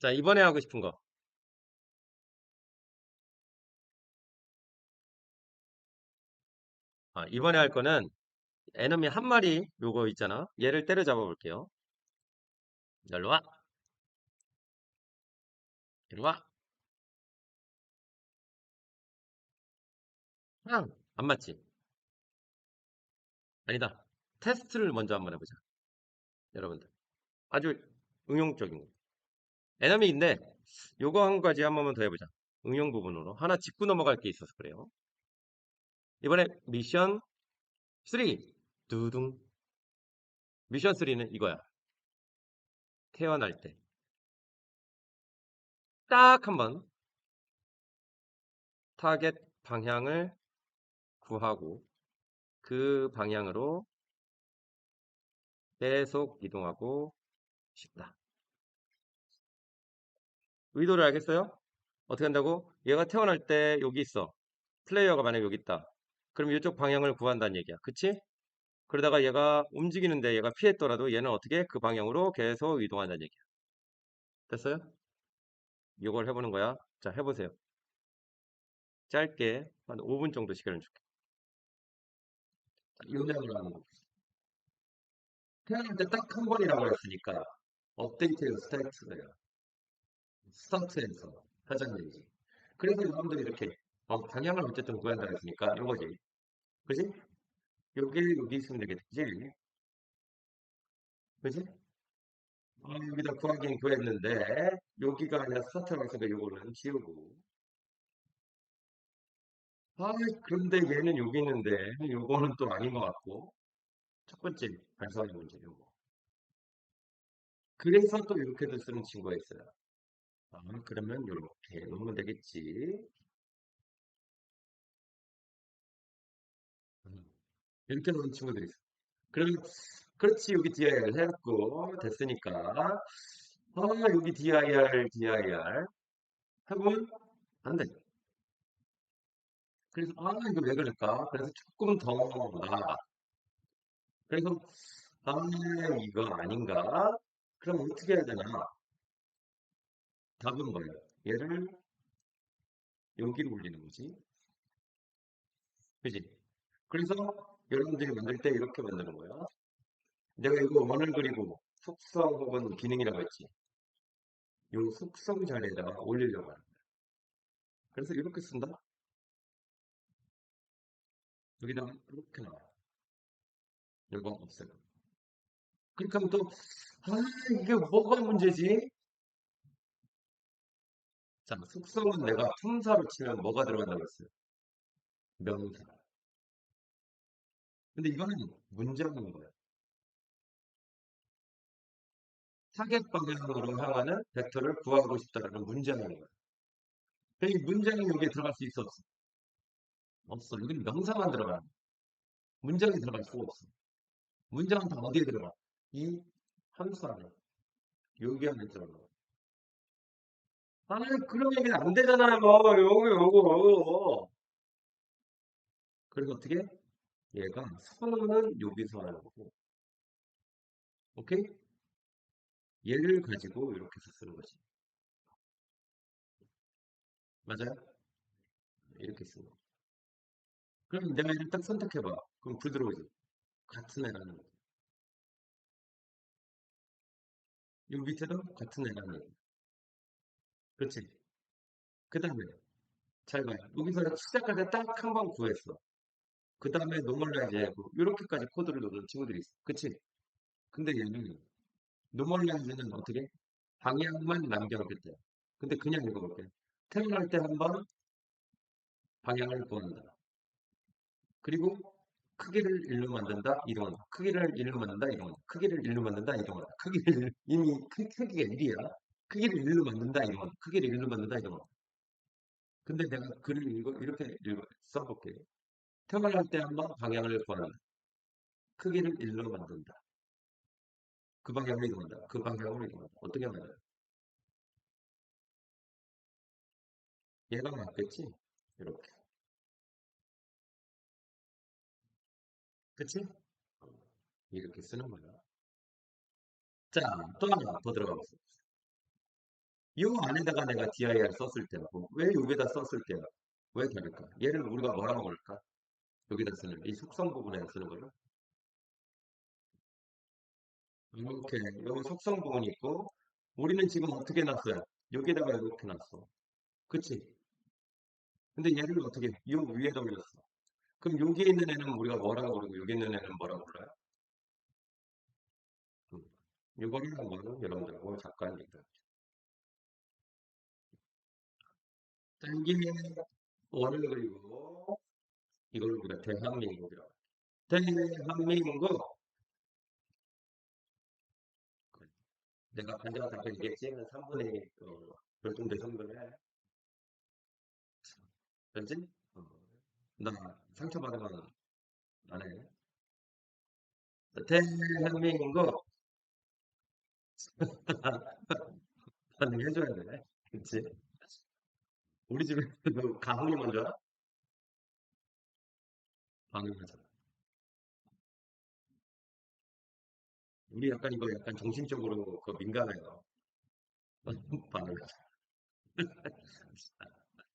자, 이번에 하고 싶은 거. 아, 이번에 할 거는 에너미 한 마리 요거 있잖아. 얘를 때려잡아 볼게요. 일로 와. 일로 와. 아, 안 맞지? 아니다. 테스트를 먼저 한번 해보자. 여러분들. 아주 응용적인 거. 에너미인데 요거 한 가지 한 번만 더 해보자. 응용 부분으로. 하나 짚고 넘어갈 게 있어서 그래요. 이번에 미션 3. 두둥. 미션 3는 이거야. 태어날 때. 딱 한번 타겟 방향을 구하고 그 방향으로 계속 이동하고 싶다. 의도를 알겠어요? 어떻게 한다고? 얘가 태어날 때 여기 있어. 플레이어가 만약에 여기 있다. 그럼 이쪽 방향을 구한다는 얘기야. 그치? 그러다가 얘가 움직이는데 얘가 피했더라도 얘는 어떻게 그 방향으로 계속 이동한다는 얘기야. 됐어요? 이걸 해보는 거야. 자, 해보세요. 짧게 한 5분 정도 시간을 줄게. 요약을 하는 거. 태어날 때 딱 한 번이라고 했으니까 업데이트에서 스타트예요. 스타트에서 하자는 얘기지. 그래서 여러분들이 이렇게 어, 방향을 어쨌든 구한다 했으니까 이거지. 그지? 여기 여기 있으면 되겠지. 그지? 아, 여기다 구하긴 구했는데 여기가 아니라 스타트라고 했으니까 요거는 지우고 아 그런데 얘는 여기 있는데 요거는 또 아닌 것 같고 첫 번째 발사의 문제 요거 그래서 또 이렇게도 쓰는 친구가 있어요 아 그러면 이렇게 놓으면 되겠지 음, 이렇게 놓은 친구들이 있어 그럼 그렇지 여기 DIR 해갖고 됐으니까 아 여기 DIR DIR 하면 안돼 그래서 아 이거 왜 그럴까? 그래서 조금 더 나아가. 그래서 아 이거 아닌가? 그럼 어떻게 해야 되나? 답은 뭐예요? 얘를 여기로 올리는 거지. 그지? 그래서 여러분들이 만들 때 이렇게 만드는 거야. 내가 이거 원을 그리고 속성 혹은 기능이라고 했지. 요 속성 자리에다가 올리려고 하는 거야. 그래서 이렇게 쓴다? 여기다 이렇게 나와. 이거 없어요. 하면 또, 아, 이게 뭐가 문제지? 자, 속성은 내가 품사로 치면 뭐가 들어간다고 했어요? 명사. 근데 이거는 문장인 거예요. 타겟 방향으로 향하는 벡터를 구하고 싶다라는 문장인 거예요. 이 문장이 여기에 들어갈 수 있어 없어? 없어. 여기는 명사만 들어가. 문장이 들어갈 수가 없어. 문장은 다 어디에 들어가? 이 함수 안에. 여기 안에 들어가. 아니, 그런 얘기는 안 되잖아요. 요거, 요거. 그래서 어떻게? 얘가 선언은 여기서 하는 거고. 오케이? 얘를 가지고 이렇게 해서 쓰는 거지. 맞아요? 이렇게 쓰는 거. 그럼 내가 얘를 딱 선택해봐. 그럼 불 들어오지. 같은 애라는 거. 이 밑에도 같은 애라는 거. 그렇지? 그 다음에 잘 봐요. 여기서 시작할 때딱한 번 구했어. 그 다음에 노멀라이즈 하고 이렇게까지 코드를 넣는 친구들이 있어. 그치? 근데 얘는 노멀라이즈는 어떻게? 방향만 남겨놓겠대. 근데 그냥 읽어볼게. 태어날 때 한 번 방향을 구한다. 그리고 크기를 1로 만든다, 이동한다. 크기를 1로 만든다, 이동한다. 크기를 1로 만든다, 이동한다. 크기를 이미 크, 크기가 1이야. 크기를 1로 만든다, 이동한다. 크기를 1로 만든다, 이동한다. 근데 내가 글을 읽어, 이렇게 읽어, 써볼게. 태어날 때 한번 방향을 구한다. 크기를 1로 만든다. 그 방향으로 이동한다. 그 방향으로 이동한다. 어떻게 하나요? 얘가 맞겠지? 이렇게. 그치? 이렇게 쓰는 거야. 자, 또 하나 더 들어가 보세요. 요 안에다가 내가 dir 썼을 때하고 왜 여기다 썼을 때야? 왜 다를까? 얘를 우리가 뭐라고 부를까? 여기다 쓰는 이 속성 부분에 쓰는 거를 이렇게 여기 속성 부분이 있고 우리는 지금 어떻게 놨어요? 여기다가 이렇게 놨어. 그치? 근데 얘를 어떻게 요 위에다 올렸어. 그럼 여기에 있는 애는 우리가 뭐라고 부르고 여기 있는 애는 뭐라고 불러요? 음. 이거를 한번 여러분들하고 잠깐 얘기해 자, 여기 원을 그리고 이걸 우리가 대한민국이라고 대한민국 내가 반대가 아까 얘기했지 3분의 어, 별동대 3분의 그렇지? 어, 나 상처받으면 안 해. 대한민국 반응해줘야 돼. 그치? 우리 집에 그 가훈이 먼저 반응하잖아. 우리 약간 이거 약간 정신적으로 그 민감해요. 반응하자.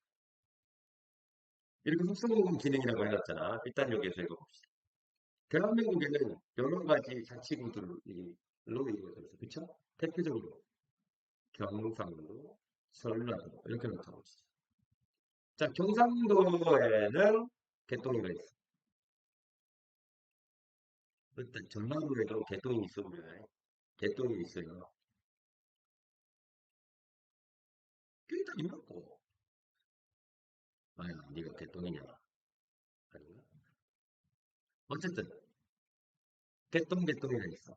이렇게 속성공 기능이라고 해놨잖아. 일단 여기에서 읽어봅시다. 대한민국에는 여러 가지 자치구들로 이루어져 있어. 그쵸? 대표적으로 경상도, 전라도 이렇게 나타나고 있어. 자, 경상도에는 개똥이가 있어. 일단 전라도에도 개똥이 있어 보면 개똥이 있어요. 꽤다 이렇고 아야, 네가 개똥이냐? 아닌가? 어쨌든 개똥 개똥이가 있어.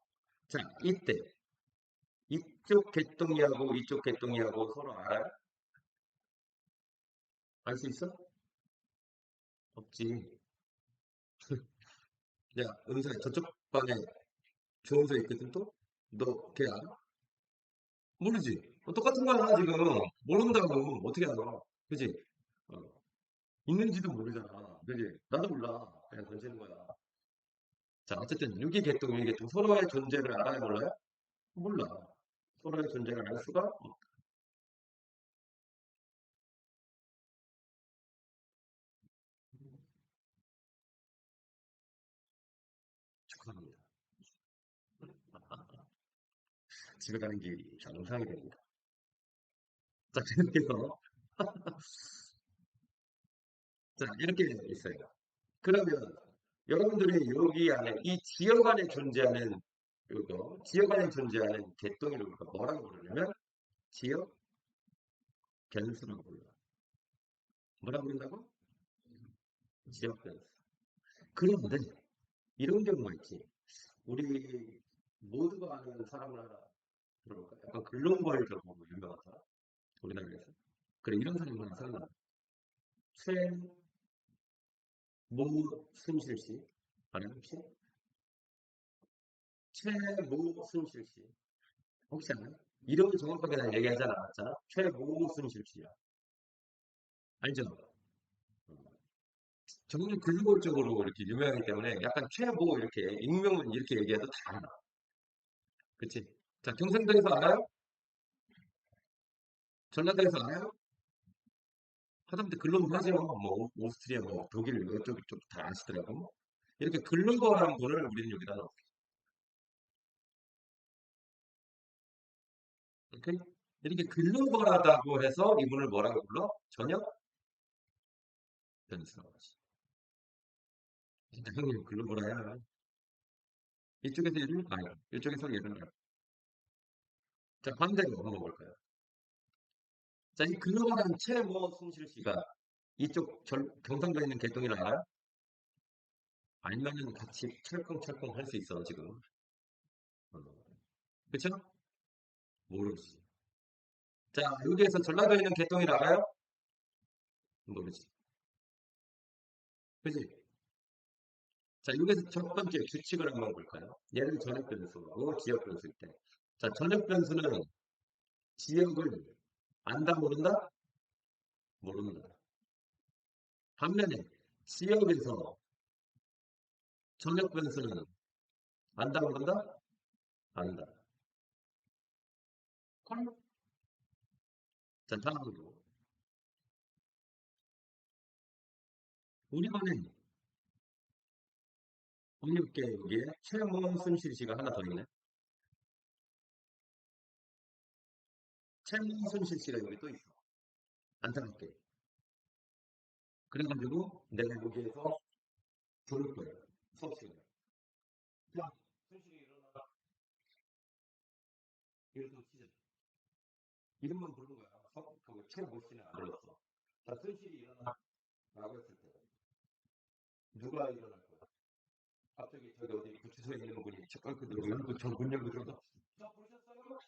자, 이때 이쪽 개똥이하고 이쪽 개똥이하고 서로 알아요? 알 수 있어? 없지. 야, 은사 저쪽 방에 조은서 있거든 또? 너 걔 알아? 모르지. 어, 똑같은 거야 지금. 모른다고 어떻게 알아? 그지? 어. 있는지도 모르잖아. 그지? 나도 몰라. 그냥 던지는 거야. 자, 어쨌든 유기 개똥, 유기 개똥 서로의 존재를 알아야 몰라요? 몰라. 서로의 존재를 알 수가 없다. 축하합니다. 집에 가는 길이 정상이 됩니다. 자, 그래서 자, 이렇게 있어요. 그러면 여러분들이 여기 안에 이 지역 안에 존재하는 이거 지역 안에 존재하는 개똥이를 우리가 뭐라고 부르냐면 지역 변수라고 불러요. 뭐라고 부른다고? 지역 변수. 그런데 이런 경우가 있지. 우리 모두가 아는 사람을 하나 들어볼까? 약간 글로벌 적으로 유명한 사람? 우리나라에서. 그래, 이런 사람이 하나 생각나. 최모순실 씨. 아나요, 혹시? 최모순실 씨. 혹시 아나요? 이름을 정확하게 난 얘기하지 않았잖아. 최모순실 씨야. 알죠? 정말 글로벌적으로 이렇게 유명하기 때문에 약간 최고 이렇게 익명은 이렇게 얘기해도 다 알아. 그치? 자, 경상도에서 알아요? 전라도에서 알아요? 하다못해 글로벌 하죠. 뭐, 오스트리아, 뭐, 독일, 이쪽, 이쪽 다 아시더라고. 이렇게 글로벌한 분을 우리는 여기다 넣을게. 오케이? 이렇게 글로벌하다고 해서 이분을 뭐라고 불러? 전혀 변수라고 하지. 진짜 형님 글로벌해야 이쪽에서 얘를 봐요. 이쪽에서 얘를 봐요. 자, 반대로 한번 볼까요? 자, 이 글로벌한 최모 순실 씨가 이쪽 절, 경상도에 있는 개똥이를 알아요? 알면은 같이 철컹철컹 할 수 있어, 지금. 어. 그쵸? 모르지. 자, 여기에서 전라도에 있는 개똥이를 알아요? 모르지. 그지? 자, 여기서 첫 번째 규칙을 한번 볼까요? 얘는 전역 변수고 지역 변수일 때. 자, 전역 변수는 지역을 안다 모른다? 모른다. 반면에 지역에서 전역 변수는 안다 모른다? 안다. 자, 다음으로 우리만의 16개 여기에 채원 손실 시가 하나 더 있네. 채원 손실 시가 여기 또 있어. 안타깝게. 그래가지고 내가 여기에서 부를 거야. 수업 시간에. 야, 손실이 일어나다. 이래서 시작. 이름만 부른 거야. 그 최고 뭐 씨는 안 불렀어. 자, 손실이 일어나. 라고 했을 때. 누가 일어나? 갑자기 저기 어디 구치소에 있는 분이 첫걸그 들어오면 그저문 열고 들어서 자, 보셨어요?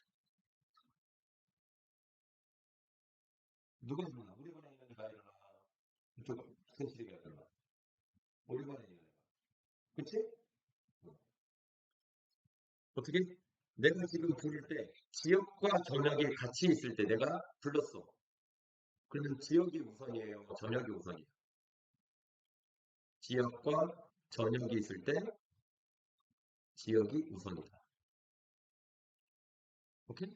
누가 일어나? 우리 반에 있는 애가 일어나. 그쪽 순실이가 일어나. 우리 반에 있는 애가. 그치? 어. 어떻게? 내가 지금 부를 때 지역과 저녁이 같이 있을 때 내가 불렀어. 그러면 지역이 우선이에요. 저녁이 우선이에요. 지역과 저녁이 있을 때 지역이 우선이다. 오케이?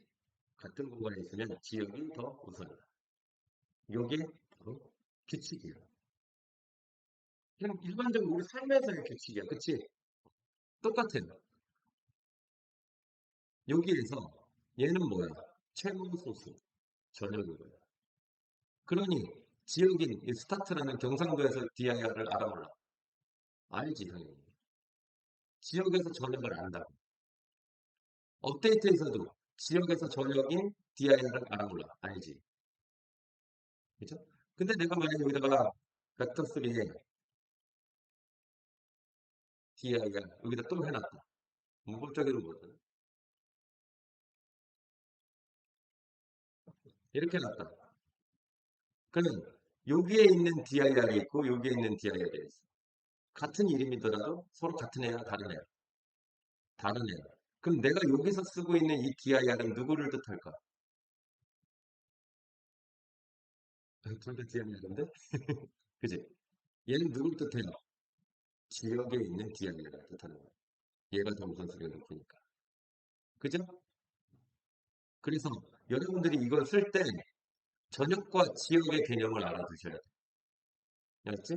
같은 공간에 있으면 지역이 더 우선이다. 이게 바로 규칙이에요. 그냥 일반적으로 우리 삶에서의 규칙이야. 그치? 똑같아요. 여기에서 얘는 뭐야? 저녁인 거야. 그러니 지역인 이 스타트라는 경상도에서 DIR을 알아 몰라. 알지 당연히. 지역에서 저녁을 안다고. 업데이트에서도 지역에서 저녁인 DIR을 알아 몰라. 알지. 그죠? 근데 내가 만약에 여기다가 벡터 3에 DIR 여기다 또 해놨다. 문법적으로 뭐든 이렇게 놨다. 그러면 여기에 있는 DIR이 있고 여기에 있는 DIR이 있어. 같은 이름이더라도 서로 같은 애야 다른 애야. 다른 애야. 그럼 내가 여기서 쓰고 있는 이 DIR은 누구를 뜻할까? 둘다 DIR인데? 그지? 얘는 누구를 뜻해요? 지역에 있는 DIR을 뜻하는 거야. 얘가 더 우선순위가 높으니까. 그죠? 그래서 여러분들이 이걸 쓸 때 전역과 지역의 개념을 알아두셔야 돼. 알았지?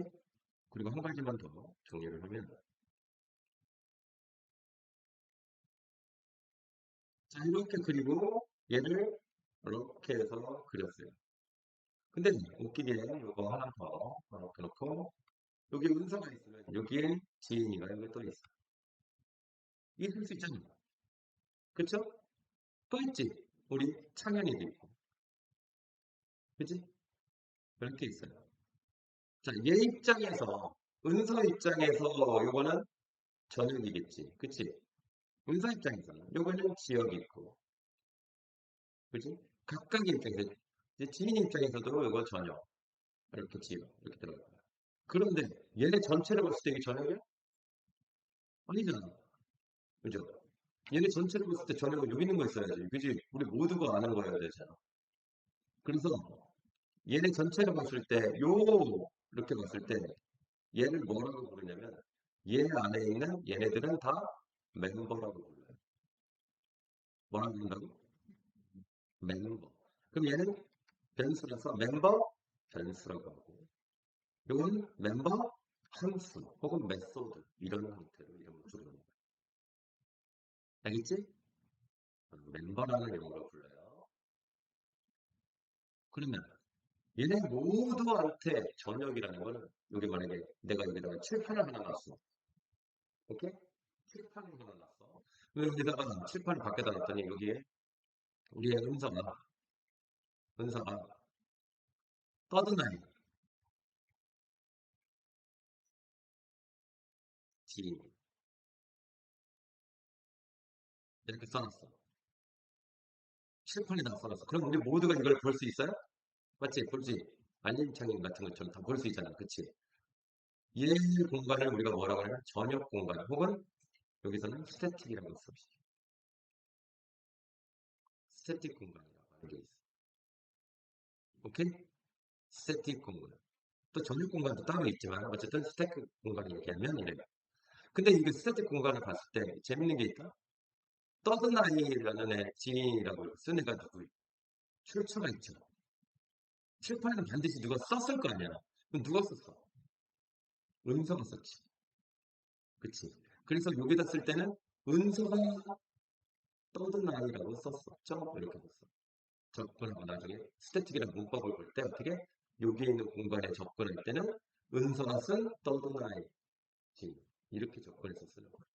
그리고 한 가지만 더 정리를 하면 자 이렇게 그리고 얘를 이렇게 해서 그렸어요. 근데 웃기게 이거 하나 더 이렇게 놓고 여기 은서가 있으면 여기에 지인이가 여기 또 있어. 쓸수 있잖아. 그쵸? 또 있지? 우리 창현이도 있고. 그지? 이렇게 있어요. 자, 얘 입장에서, 은서 입장에서 요거는 저녁이겠지. 그치? 은서 입장에서는 요거는 지역이 있고. 그지? 각각의 입장에서, 이제 지인 입장에서도 요거 저녁. 이렇게 지역. 이렇게 들어가요. 그런데 얘네 전체를 봤을 때 이게 저녁이야? 아니잖아. 그죠? 얘네 전체를 봤을 때 저녁은 여기 있는 거 있어야지. 그지? 우리 모두가 아는 거여야 되잖아. 그래서 얘네 전체를 봤을 때, 요, 이렇게 봤을 때, 얘를 뭐라고 부르냐면, 얘 안에 있는 얘네들은 다 멤버라고 불러요. 뭐라고 부른다고? 멤버. 그럼 얘는 변수라서 멤버 변수라고 하고, 요건 멤버 함수 혹은 메소드 이런 형태로 이름을 부르는 거예요. 알겠지? 멤버라는 용어로 불러요. 그러면 얘네 모두한테 저녁이라는 거는 여기 만약에 내가 여기다가 칠판을 하나 놨어. 오케이? 칠판을 하나 놨어. 여기다가 칠판을 밖에다 놨더니 여기에 우리의 은서가 은서가 떠드나이 지인 이렇게 써놨어. 칠판에다 써놨어. 그럼 우리 모두가 이걸 볼 수 있어요? 맞지? 볼지 알림 창인 같은 것처럼 다 볼 수 있잖아. 그치? 이 공간을 우리가 뭐라고 하냐면 전역 공간 혹은 여기서는 스태틱이라고 씁시다. 스태틱 공간이라고 하는 게 있어. 오케이? 스태틱 공간. 또 전역 공간도 따로 있지만 어쨌든 스태틱 공간을 얘기하면 이래요. 근데 이게 스태틱 공간을 봤을 때 재밌는 게 있다? 떠드나이라는 애 지인이라고 쓴 애가 누구 출처가 있죠. 칠판에는 반드시 누가 썼을 거 아니야. 그럼 누가 썼어? 은서가 썼지. 그치? 그래서 여기다 쓸 때는 은서가 떠든 아이라고 썼었죠? 이렇게 썼어. 접근하고 나중에 스태틱이라는 문법을 볼 때 어떻게 여기 있는 공간에 접근할 때는 은서가 쓴 떠든 아이 이렇게 접근해서 쓰는 거예요.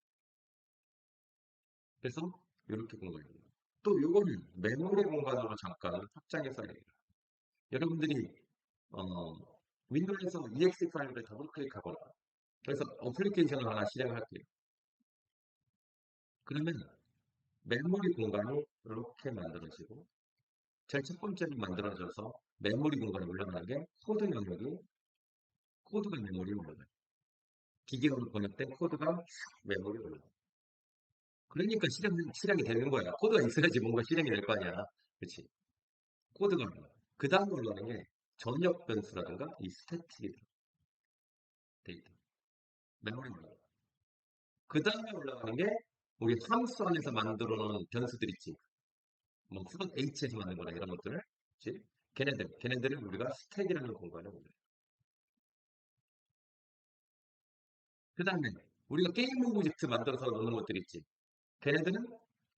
그래서 이렇게 공간입니다. 또 이거를 메모리 공간으로 잠깐 확장해서 해요. 여러분들이 어, 윈도우에서 exe 파일을 더블 클릭하거나 그래서 어플리케이션을 하나 실행할게요. 그러면 메모리 공간이 이렇게 만들어지고 제일 첫 번째로 만들어져서 메모리 공간에 올라가는 게 코드 영역이 코드가 메모리에 올라가요. 기계로 번역된 코드가 메모리에 올라가요. 그러니까 실행, 실행이 되는 거야. 코드가 있어야지 뭔가 실행이 될 거 아니야. 그렇지? 코드가 그 다음 올라가는 게 전역 변수라든가 이 스태틱이 데이터. 메모리. 그 다음에 올라가는 게 우리 함수 안에서 만들어 놓은 변수들 있지. 뭐 플롯 H에서 만든 거나 이런 것들을. 그치? 걔네들, 걔네들을 우리가 스택이라는 공간에 올려요. 그 다음에 우리가 게임 오브젝트 만들어서 놓는 것들 있지. 걔네들은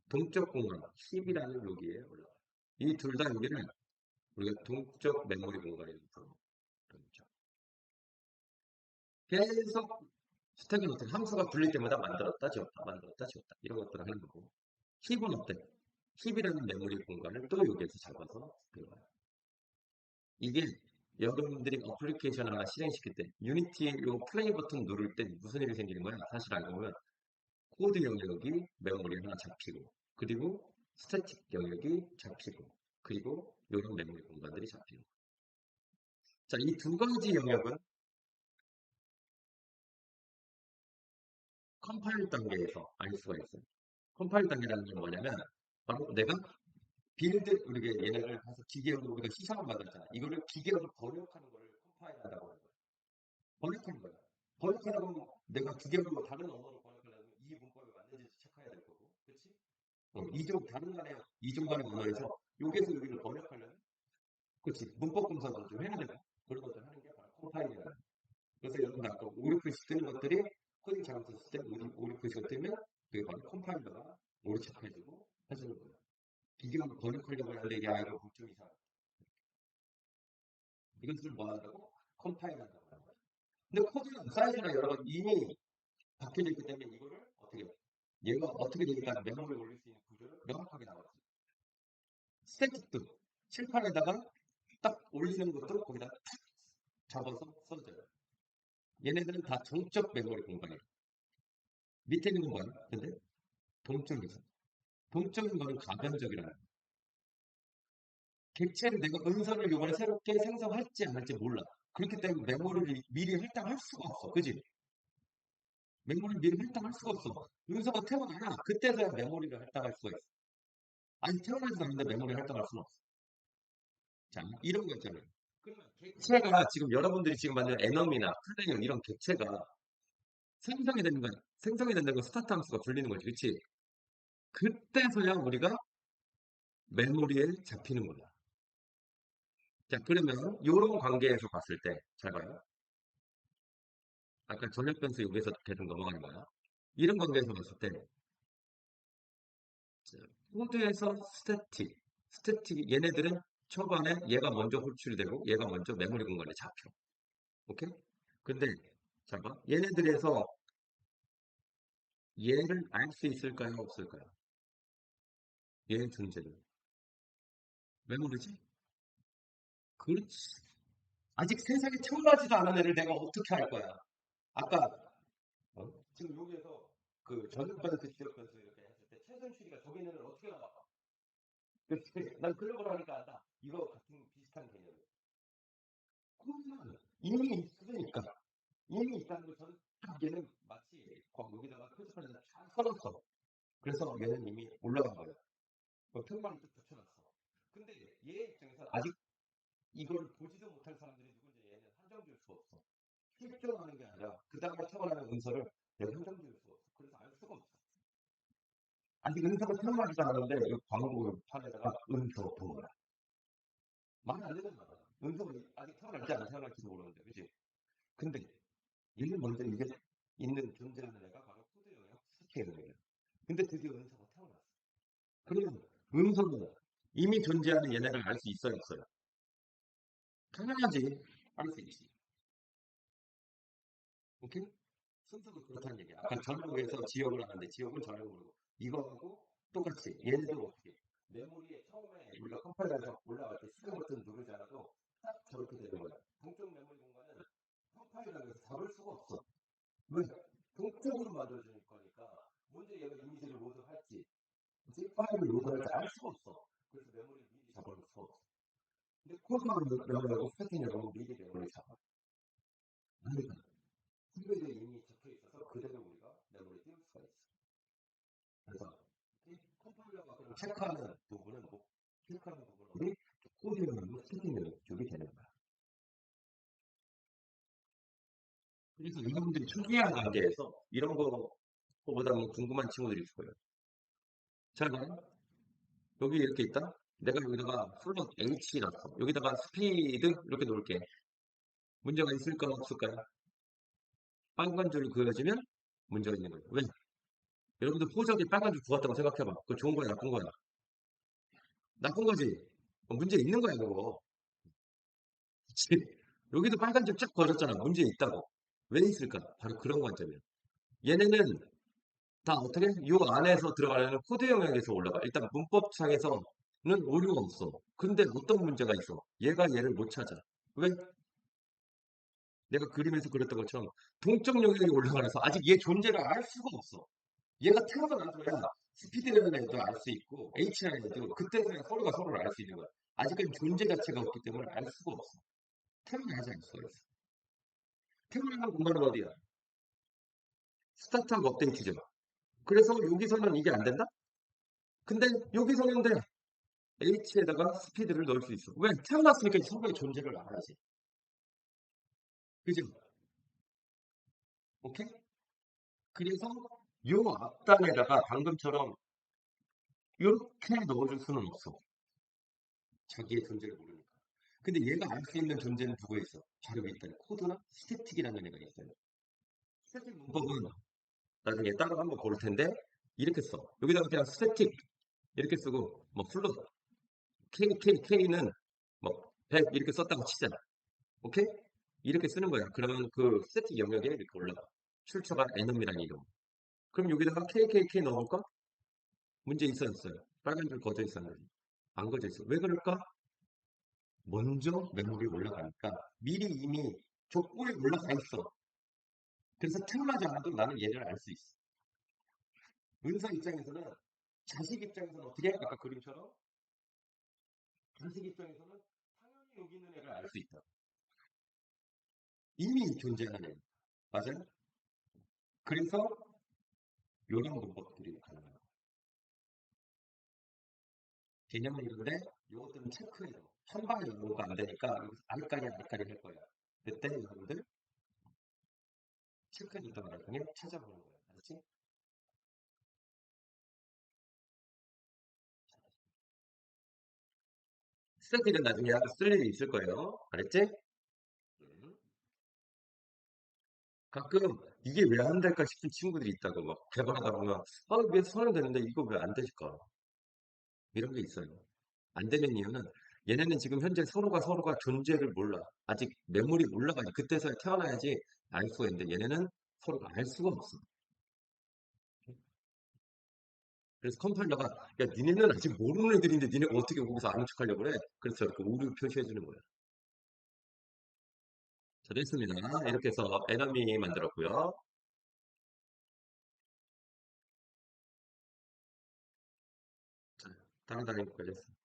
동적 공간, 10이라는 여기에 올라가요. 이 둘 다 여기를 우리가 동적 메모리 공간이라고 부릅니다. 계속 스택은 어떻게 함수가 불릴 때마다 만들었다 지웠다 만들었다 지웠다 이런 것들을 하는 거고 힙은 어때? 힙이라는 메모리 공간을 또 여기에서 잡아서 들어가요. 이게 여러분들이 어플리케이션 하나 실행시킬 때 유니티의 이 플레이 버튼 누를 때 무슨 일이 생기는 거야? 사실 알고 보면 코드 영역이 메모리에 하나 잡히고 그리고 스태틱 영역이 잡히고 그리고 이런 메모리 공간들이 잡히고 자, 이 두 가지 영역은 컴파일 단계에서 알 수가 있어요. 컴파일 단계라는 게 뭐냐면 바로 내가 빌드 우리가 얘네를 가서 기계로 우리가 시상을 만들잖아. 이거를 기계로 번역하는 거를 컴파일 한다고 하는 거야. 번역하는 거야. 번역하라고 내가 기계로 다른 언어로 번역하려면 이 문법이 맞는지 체크해야 될 거고. 그렇지? 어, 이종 다른 간의 이종 간의 언어에서 여기에서 여기를 번역하려면 그렇지. 문법 검사도 좀 해야 되고 그런 것들 하는 게 바로 컴파일이야. 그래서 여러분 아까 오류표시 뜨는 것들이 코딩 잘못했을 때 오류표시가 뜨면 그게 바로 컴파일러가 체크해주고 해주는 거예요. 비교가 번역하려고 하는데 야 이거 목적 이상 이것을 뭐 한다고? 컴파일한다고 하는 거예요. 근데 코드는 사이즈나 여러 가지 이미 바뀌어 있기 때문에 이거를 어떻게 얘가 어떻게 되니까 메모리에 올릴 수 있는 구조를 명확하게 나왔어요. 스태틱도 칠판에다가 딱 올리는 것도 거기다 탁 잡아서 써줘요. 얘네들은 다 정적 메모리 공간이에요. 밑에 있는 건 근데 동적이죠. 동적인 거는 가변적이라는. 객체를 내가 은선을 이번에 새롭게 생성할지 안 할지 몰라. 그렇기 때문에 메모리를 미리 할당할 수가 없어. 그지? 메모리를 미리 할당할 수가 없어. 은서가 태어나야 그때서야 메모리를 할당할 수가 있어. 아니 태어나지도 않는데 메모리를 할당할 수는 없어. 자, 이런 거 있잖아요. 그러면 객체가 지금 여러분들이 지금 만든 에너미나 플레이어 이런 객체가 생성이 되는 건 생성이 된다는 건 스타트 함수가 불리는 거지. 그렇지? 그때서야 우리가 메모리에 잡히는 거야. 자, 그러면 이런 관계에서 봤을 때, 잘 봐요. 아까 전력 변수 여기에서 계속 넘어가는 거야. 이런 관계에서 봤을 때, 코드에서 스태틱, 스태틱, 얘네들은 초반에 얘가 먼저 호출되고 얘가 먼저 메모리 공간에 잡혀. 오케이? 근데, 잘 봐. 얘네들에서 얘를 알 수 있을까요? 없을까요? 얘의 존재를. 왜 모르지? 그렇지. 아직 세상에 태어나지도 않은 애를 내가 어떻게 할 거야? 아까 어? 지금 여기에서 그 전역변수, 지역변수 이렇게 했을 때 최선출이가 저기 있는 애를 어떻게? 그렇지. 난 글로벌 하니까 안다. 이거 같은 비슷한 개념이에요. 그러면 이미 있으니까 이미 있다는 딱 얘는 마치 여기다가 표지판에다 잘 써놨어. 그래서 얘는 이미 올라간 거예요. 표만을 또 붙여놨어. 근데 얘 입장에서 아직 이걸 보지도 못할 사람들이 누군지 얘는 한정 지을 수 없어. 실존하는 게 아니라 그 다음에 태어나는 은서를 내가 한정 지을 수 없어. 그래서 알 수가 없어. 아직 은서가 태어나지도 않았는데 이 광고 판에다가 은서 보라. 말이 안 되는 거야. 음성이 아직 태어날지 안 태어날지도 모르는데, 그지? 근데 얘는 먼저 이게 있는 존재하는 애가 바로 코드 영역 스케일이에요. 근데 드디어 은사가 태어났어. 그러면 음성은 이미 존재하는 얘네를 알 수 있어요, 없어요? 당연하지. 알 수 있지. 오케이? 순서가 그렇다는 얘기야. 아까 전역에서 지역을 하는데 지역은 모르고 이거하고 똑같이 얘네도 어떻게 메모리에 처음에 우리가 컴파일러에서 올라갈 때 시간 버튼 누르지 않아도 딱 저렇게 되는 거야. 동쪽 메모리 공간은 컴파일러에서 잡을 수가 없어. 왜? 동쪽으로 만들어주는 거니까 먼저 얘가 이미지를 로드할지 파일을 로드할지 알 수가 없어. 그래서 메모리 미리 잡아놓을 수가 없어. 근데 코드만 메모리하고 세팅이라고 미리 메모리 잡아. 그러니까 후배에 이미 적혀 있어서 그대로 우리가 메모리 띄울 수가 있어. 그래서 이 컴파일러가 그럼 체크하는 부분은 뭐 체크하는 부분은 우리 코드용으로 세팅을 주게 되는 거야. 그래서 여러분들이 초기화 단계에서 이런 거보다 뭐 궁금한 친구들이 있을 거예요. 자, 여기 이렇게 있다. 내가 여기다가 플롯 H 넣었어. 여기다가 스피드 이렇게 놓을게. 문제가 있을까 없을까요? 빨간 줄이 그려지면 문제가 있는 거예요. 왜? 여러분들 호적이 빨간 줄 부었다고 생각해봐. 그거 좋은 거야, 나쁜 거야? 나쁜 거지. 어, 문제 있는 거야, 그거. 그치? 여기도 빨간 줄쫙 그어졌잖아. 문제 있다고. 왜 있을까? 바로 그런 관점이야. 얘네는 다 어떻게? 요 안에서 들어가려는 코드 영역에서 올라가. 일단 문법상에서는 오류가 없어. 근데 어떤 문제가 있어? 얘가 얘를 못 찾아. 왜? 내가 그림에서 그렸던 것처럼 동적 영역이 올라가서 아직 얘 존재를 알 수가 없어. 얘가 태어나줘야 스피드라는 애도 알 수 있고 H라는 애도 그때서야 서로가 서로를 알 수 있는 거야. 아직까지 존재 자체가 없기 때문에 알 수가 없어. 태어나지 알 수가 있어. 태어나는 공간은 어디야? 스타트하고 업데이트죠. 그래서 여기서는 이게 안 된다? 근데 여기서는 돼. H에다가 스피드를 넣을 수 있어. 왜? 태어났으니까 서로의 존재를 알아야지. 그죠? 오케이? 그래서 요 앞단에다가 방금처럼 이렇게 넣어줄 수는 없어. 자기의 존재를 모르니까. 근데 얘가 알 수 있는 존재는 누구에 있어? 바로 여기 있다. 코드나 스태틱이라는 애가 있어요. 스태틱 문법은 나중에 따로 한번 볼 텐데 이렇게 써. 여기다가 그냥 스태틱 이렇게 쓰고 뭐 플롯 K, K, K는 뭐100 이렇게 썼다고 치잖아. 오케이? 이렇게 쓰는 거야. 그러면 그 스태틱 영역에 이렇게 올라가. 출처가 n음이라는 이름. 그럼 여기다가 KKK 넣어볼까? 문제 있었어요. 빨간 줄 거져 있었는데. 안 거져 있어. 왜 그럴까? 먼저 메모리에 올라가니까 미리 이미 족보에 올라가 있어. 그래서 태어나지 않아도 나는 얘를 알 수 있어. 은사 입장에서는 자식 입장에서는 어떻게 해? 아까 그림처럼 자식 입장에서는 당연히 여기 있는 애를 알 수 있다. 이미 존재하는 애. 맞아요? 그래서 이런 문법들이 가능해요. 개념은 이런데 이것들은 체크해요. 한 방에 연구가 안 되니까 알까리 알까리 할 거예요. 그때 여러분들 체크해줬던 걸 통해 찾아보는 거예요. 알았지? 스태틱은 나중에 쓸 일이 있을 거예요. 알았지? 음. 가끔 이게 왜 안 될까 싶은 친구들이 있다고 막 개발하다 보면 아, 왜 손은 되는데 이거 왜안 되실까? 이런 게 있어요. 안 되는 이유는 얘네는 지금 현재 서로가 서로가 존재를 몰라. 아직 메모리 올라가지. 그때서야 태어나야지 알 수가 있는데 얘네는 서로가 알 수가 없어. 그래서 컴파일러가 야 니네는 아직 모르는 애들인데 니네가 어떻게 거기서 아는 척하려고 그래? 그래서 이렇게 오류 표시해 주는 거예요. 자 됐습니다. 이렇게 해서 에너미 만들었고요. 자 단위 걸렸어.